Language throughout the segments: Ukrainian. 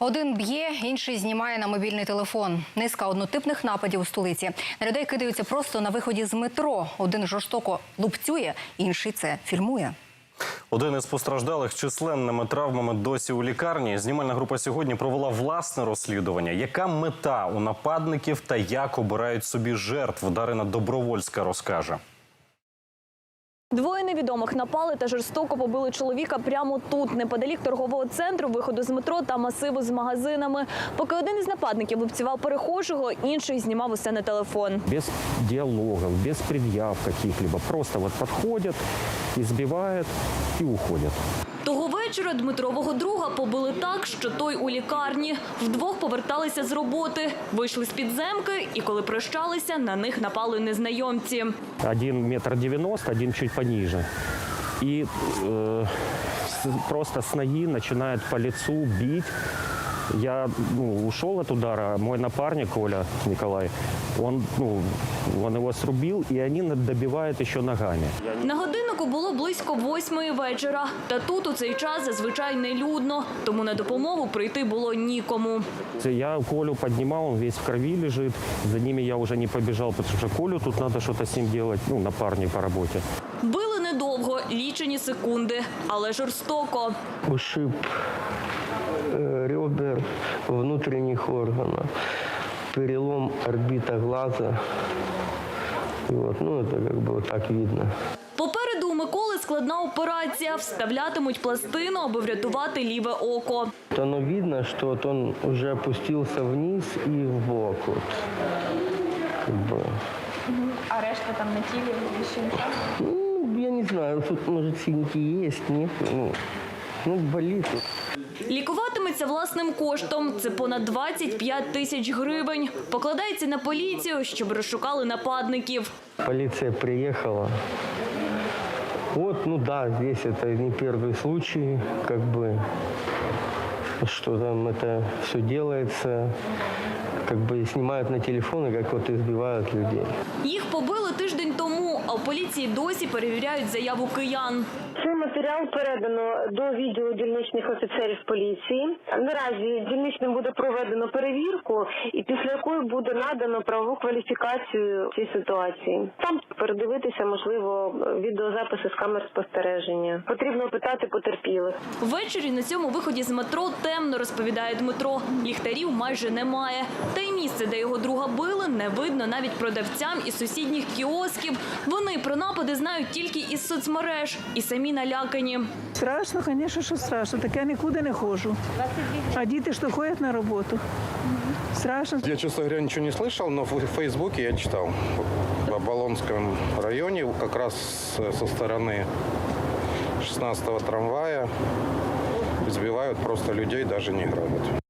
Один б'є, інший знімає на мобільний телефон. Низка однотипних нападів у столиці. На людей кидаються просто на виході з метро. Один жорстоко лупцює, інший це фільмує. Один із постраждалих численними травмами досі у лікарні. Знімальна група сьогодні провела власне розслідування. Яка мета у нападників та як обирають собі жертв? Дарина Добровольська розкаже. Двоє невідомих напали та жорстоко побили чоловіка прямо тут, неподалік торгового центру, виходу з метро та масиву з магазинами. Поки один із нападників обцівав перехожого, інший знімав усе на телефон. без діалогів, без предъяв каких-либо. Просто вот підходять, і збивають і Того вечора Дмитрового друга побили так, що той у лікарні. Вдвох поверталися з роботи, вийшли з підземки, і коли прощалися, на них напали незнайомці. Один метр девяносто, один чуть поніже. І е, просто с ноги починають по лицу бить. Я ну, ушел от удара, мой напарник Коля Николай, он, ну, он его срубил, и они добивают еще ногами. На годиннику було близько восьмої вечора. Та тут у цей час зазвичай нелюдно, тому на допомогу прийти було нікому. Я Колю поднимал, он весь в крови лежит. За ними я уже не побежал, потому что Колю тут надо что-то с ним делать, ну, напарник по работе. Били лічені секунди, але жорстоко. ушиб э, ребер внутренних органов, перелом орбита глаза. И Вот, ну, это как бы вот так видно. Попереду у Миколи складна операція. Вставлятимуть пластину, аби врятувати ліве око. Вот оно видно, что вот он уже опустился вниз и в бок. Вот. Как бы. А решта там на тілі ще нічого? Ну, я не знаю, тут, может, синяки есть, нет? Ну, ну болит. вот. Лікуватиметься власним коштом. Це понад 25 тисяч гривень. Покладається на поліцію, щоб розшукали нападників. Полиция приехала. Вот, ну да, здесь это не первый случай, как бы, что там это все делается, как бы снимают на телефоны, как вот избивают людей. Їх побили тиждень тому, а в поліції досі перевіряють заяву киян. Цей матеріал передано до відділу дільничних офіцерів поліції. Наразі дільничним буде проведено перевірку, і після якої буде надано правову кваліфікацію цій ситуації. Там передивитися можливо відеозаписи з камер спостереження. Потрібно питати потерпілих. Ввечері на цьому виході з метро темно, розповідає Дмитро. Ліхтарів майже немає. Та й місце, де його друга били, не видно навіть продавцям із сусідніх кіосків. Вони про напади знають тільки із соцмереж і самі налякані. Страшно, звісно, що страшно. Так я нікуди не ходжу. А діти ж то ходять на роботу. Страшно. Я, честно говоря, ничего не слышал, но в Фейсбуке я читал. В Оболонском районе, как раз со стороны 16-го трамвая, избивают просто людей, даже не грабят.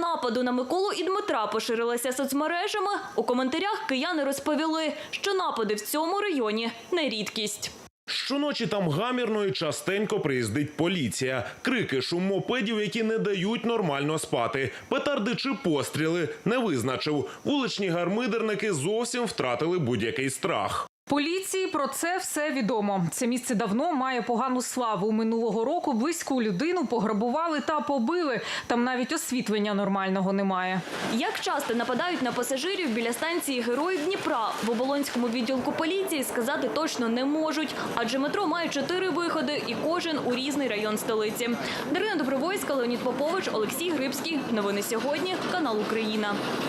Нападу на Миколу і Дмитра поширилася соцмережами, у коментарях кияни розповіли, що напади в цьому районі не рідкість. Щоночі там гамірно і частенько приїздить поліція. Крики, шум мопедів, які не дають нормально спати. Петарди чи постріли не визначив. Вуличні гармидерники зовсім втратили будь-який страх. Поліції про це все відомо. Це місце давно має погану славу. Минулого року близьку людину пограбували та побили. Там навіть освітлення нормального немає. Як часто нападають на пасажирів біля станції Героїв Дніпра в оболонському відділку поліції сказати точно не можуть, адже метро має чотири виходи і кожен у різний район столиці. Дарина Добровольська, Леонід Попович, Олексій Грибський. Новини сьогодні. Канал Україна.